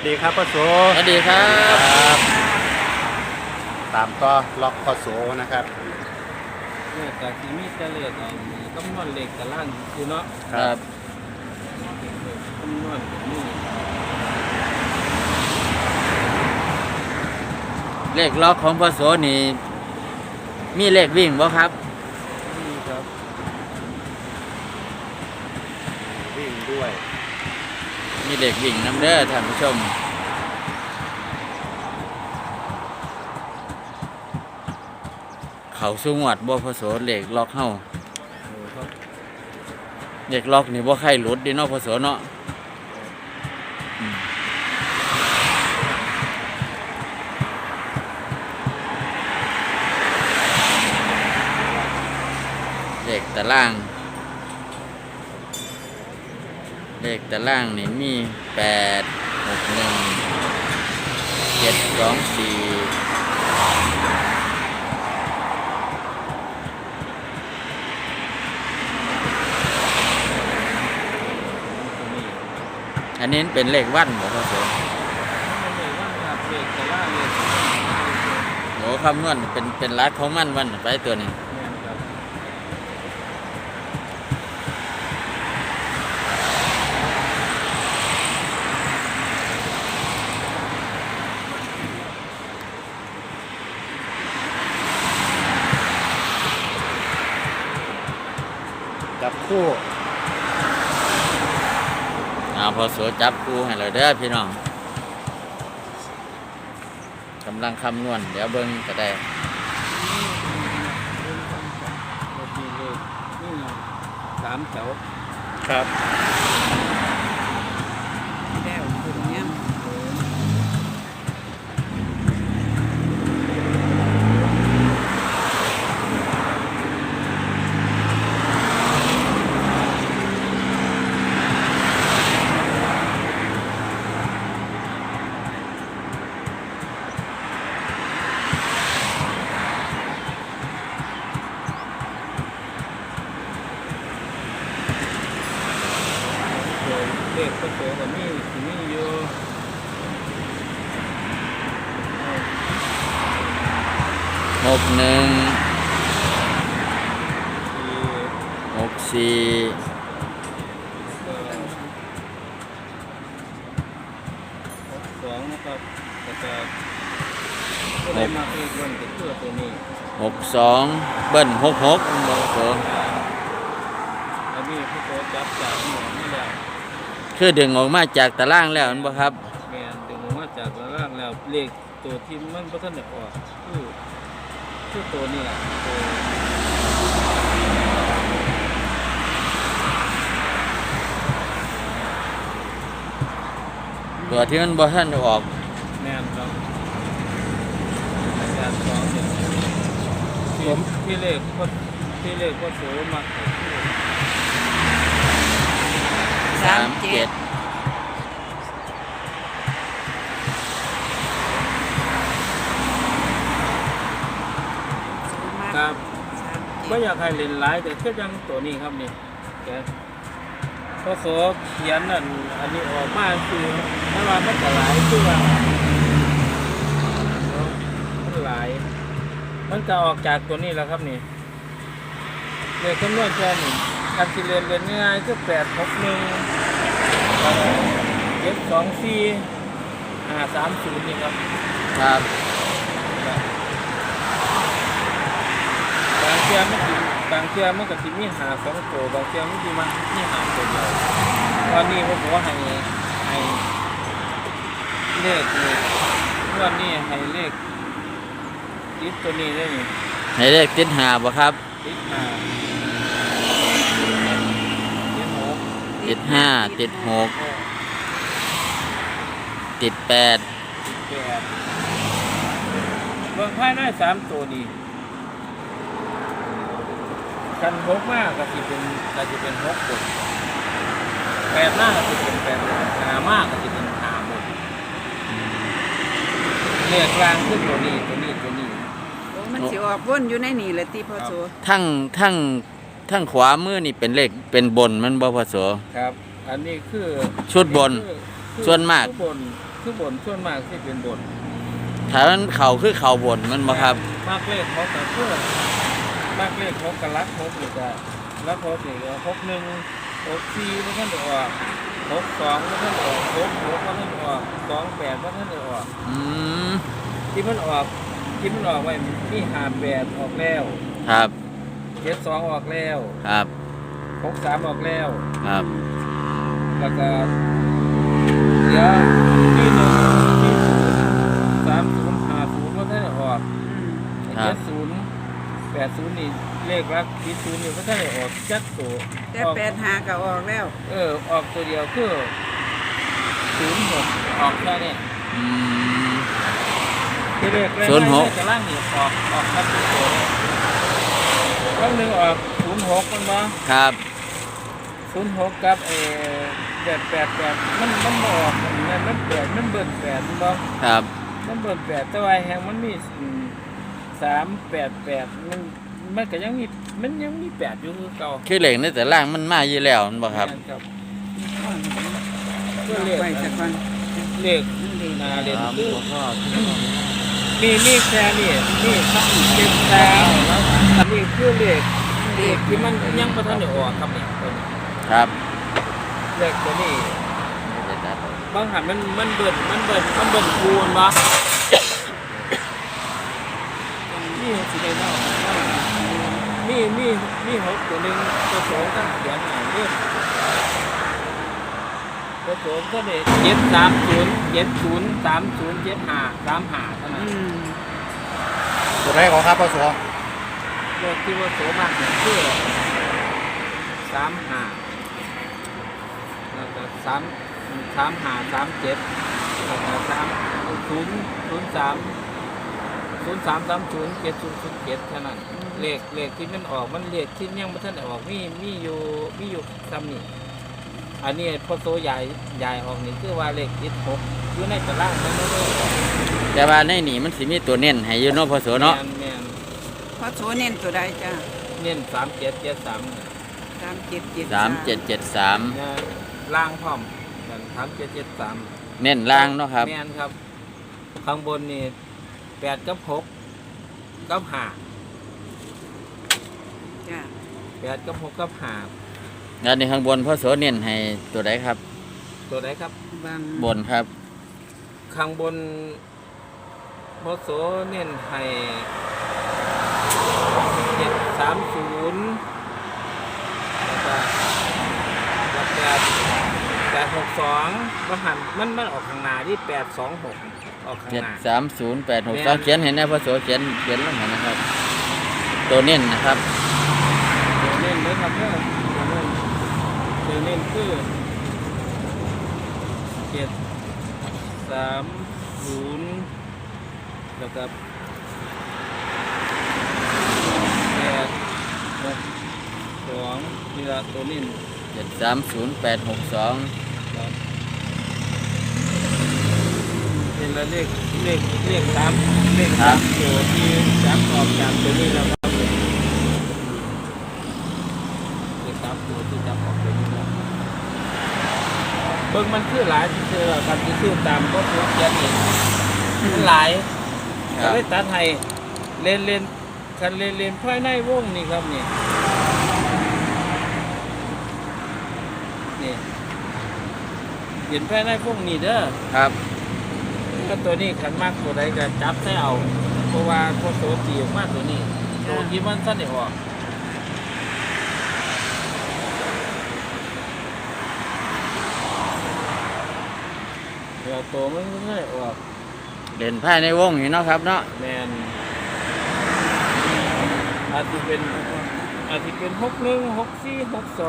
วัสดีครับพ่อโสสวัสดีครับครับตามก็ล็อกพ่อโสนะครับเลขจากที่มีแต่เลขเอาคำนวณเลขตารางคือเนาะครับคำนวณนี่เลขล็อกของพศนี่ มีเลขวิ่งบ่ครับนี่ครับ วิ่งด้วย มีเลขวิ่งน้ำเด้อท่านผู้ชม เขาสูงวัดบ่พศเลขล็อกเฮาโอ้ครับเลขล็อกนี่บ่ใครหลุดดิเนาะพศเนาะอืมเลขตาราง เลขตารางนี่มีแปดหกหนึ่งเจ็ดสองสี่ตัวนี้อันนี้เป็นเลขวันบ่ครับผมมันเลยว่าครับเลขตารางเลขโอ้คำนวณเป็นเป็นรักของมันวันไปตัวนี้ แม่น คู่เอาพอสวจับคู่ให้เราเด้อพี่น้องกำลังคำนวณเดี๋ยวเบิ้งก็ได้เลขนี้เลขนี่สามแถวครับ แล้วคุณเนี่ย โด ขก็โตกับนี่ที่นี่อยู่หกหนึ่งหกสี่หกสองนะครับแต่จะก็ได้มาอีกวันก็คือตัวนี้หกสองเบิ้ลหกหกบ่พอโสอันนี้ผู้โตจับจากหมอนี่แล้ว คือดึงออกมาจากตารางแล้วแม่นบ่ครับ แมนดึงออกมาจากตารางแล้วเลขตัวที่มันพัฒนาออกคือคือตัวนี้แหละตัวตัวที่มันบ่ทันได้ออกแมนครับแมนสองเนี่ยที่ที่เลขก็ที่เลขก็โสมากกว่าที่ สามเจ็ดครับสามไม่เจ็ดอยากให้เล่นหลายแต่แค่ยังตัวนี้ครับนี่แกพอขอเขียนอันอันนี้ออกมาคือถ้าว่ามันจะหลายคือว่ามันหลาย มันจะออกจากตัวนี้แล้วครับนี่เลยคำนวณแค่นี้ การสิเรียนเรียนง่ายๆก็แปดหกหนึ่งเจ็ดสองสี่ห้าสามศูนย์นี่ครับครับบางเทียมันสิบางเทียมันก็สิมีหาสองตัวบางเทียมันสิมามีหาตัวเดียวตอนนี้ผมบอกว่าให้ให้เลขนี่งวันนี้ให้เลขติดตัวนี้ได้นี่ให้เลขติดหาบ่ครับติดห้าติดหก ติดห้าติดหกติดแปดติดแปดเบื้องภายในสามตัวนี้กันหกมากก็สิเป็นก็สิเป็นหกบทแปดมากก็สิเป็นแปดบทหามากก็สิเป็นหาบทเลขกลางขึ้นตัวนี้ตัวนี้ตัวนี้ โอ้มันสิออกวนอยู่ในนี่แหละที่พ่อโสทั้งทั้ง ทั้งขวามือนี่เป็นเลขเป็นบนมันบ่พอโส ครับ อันนี้คือชุดบนคือคือส่วนมากชุดบนคือบนส่วนมากที่เป็นบนถ้ามันเข่าคือเข่าบนมันบ่ครับ มากเลขเขากับเพื่อมากเลขเขากับรักหกนี่ก็รักหกนี่ก็หกหนึ่งหกสี่มันท่านได้ออกหกสองมันท่านได้ออกหกหกมันท่านได้ออกสองแปดมันท่านได้ออก อืมที่มันออกที่มันออกไว้มีห้าแปดออกแล้ว ครับ เจ็ดสองออกแล้วครับหกสามออกแล้ว ครับแล้วก็เดี๋ยวที่หนึ่งที่ศูนย์สามศูนย์ห้าศูนย์มันท่านได้ออกอืมครัเจ็บดศูนย์แปดศูนย์นี่เลขรักที่ศูนย์นี่ก็ได้ออกจักตัวแต่ออกแปดหาก็ออกแล้ว เออ ออกตัวเดียวคือศูนย์หกออกแค่นี้อืมคือเลขเลขศูนย์หกเลขจะล่างนี่ออกออกครับตัว นี้ครั้งหนึ่งออกศูนย์หกมันมาครับศูนย์หกกับเออแปดแปดแปดมันมันบออกมันมันแปดมันเบิ่นแปดมันบ่ครับมันเบิ่นแปดแต่ว่าแหงมันมีสามแปดแปดมันมันก็ยังมีมันยังมีแปดอยู่คือเก่าคือเหล็กในแต่ล่างมันมาอยู่แล้วมันบ่ครับแม่นครับเอาไปสักวันเลขนั่นดีนาเรียนครับคือ บ่พอมีมีแค่นี่นี่ครับเป็นแค่อันนี้คือเลขเลขที่มันยังบ่ทันได้ออกครับเนี่ยตัวนี้ครับเลขตัวนี้ไม่ได้ตัดบางหันมันมันเบิ่นมันเบิ่นมันเบิ่นคูณบ่นี่สิได้เนาะมีมีมีหกตัวหนึงตัวสองตั้งเขียนให้เด้อตั วสองก็ได้เจ็ดสามศูนย์เจ็ดศูนย์สามศูนย์เจ็ดห้าสามห้าเท่านั้นตัวไหนของครับพ่อโสเลขที่ว่าโสมากเนี่ยคือสามห้าแล้วก็สามสามห้าสามเจ็ดแล้วก็สามศูนย์ศูนย์สามศูนย์สามสามศูนย์เจ็ดศูนย์ศูนย์เจ็ดเท่านั้นเลขเลขที่มันออกมันเลขที่ยังไม่ทันได้ออกมีมีอยู่มีอยู่ซ้ำนี่ อันนี้พอโซใหญ่ใหญ่ออกนี่คือว่าเลขยี่สิบหกอยู่ในตารางมันไม่ได้ออกแต่ว่าในนี่มันสิมีตัวเน้นให้อยู่เนาะพอโสเนาะแม่แม่นพอโซเน้นตัวใดจ้าเน้นสามเจ็ดเจ็ดสามสามเจ็ดเจ็ดสามเจ็ดเจ็ดสามเนี่ยล่างพร้อมกันสามเจ็ดเจ็ดสามเน้นล่างเนาะครับ แม่นครับ ข้างบนนี่แปดกับหกกับห้าจ้าแปดกับหกกับห้า แล้วในข้างบนพอโสเน้นให้ตัวใดครับ ตัวไหนครับ บางบนครับ ข้างบนพอโสเน้นให้เจ็ดสามศูนย์แล้วก็แล้วแปดแปดหกสองมันหันมันมันออกข้างหน้าที่แปดสองหกออกข้างเจ็ดหน้า สามศูนย์แปดหกสองเขียนเห็นนะพอโสเขียนเขียนลงเห็นนะครับ ตัวเน้นนะครับตัวเล่นเลยครับเพื่อนตัวเล่นตัวเล่น คือเจ็ดสามศูนย์แล้วก็แปดหกสองนี่ละตัวนี้เจ็ดสามศูนย์แปดหกสองครับเป็นละเลขเลขเลขสามเลขสามตัวที่สามออกจากตัวนี้แล้วครับเลขสามตัวที่จำออกตัวนี้แล้ว เบิ่งมันคือหลายที่เจอกันที่คือตามก็ถูกเขียนเองมันหลายคก็รับเลยตัดให้เล่นเล่นคันเล่นเล่นภายในวงนี่ครับนี่นี่เห็นภายในวงนี่เด้อ ครับ ก็ตัวนี้ขันมากตัวใดก็จับใส่เอาเพราะว่าพวกตัวตีออกมาตัวนี้ตัวที่มันสั้นได้ออก เดี๋ยวตัวมันก็ได้ออกเด่นภายในวงอยู่เนาะครับเนาะแมนอาจจะเป็นอาจจะเป็นหกหนึ่งหกสี่หกสอง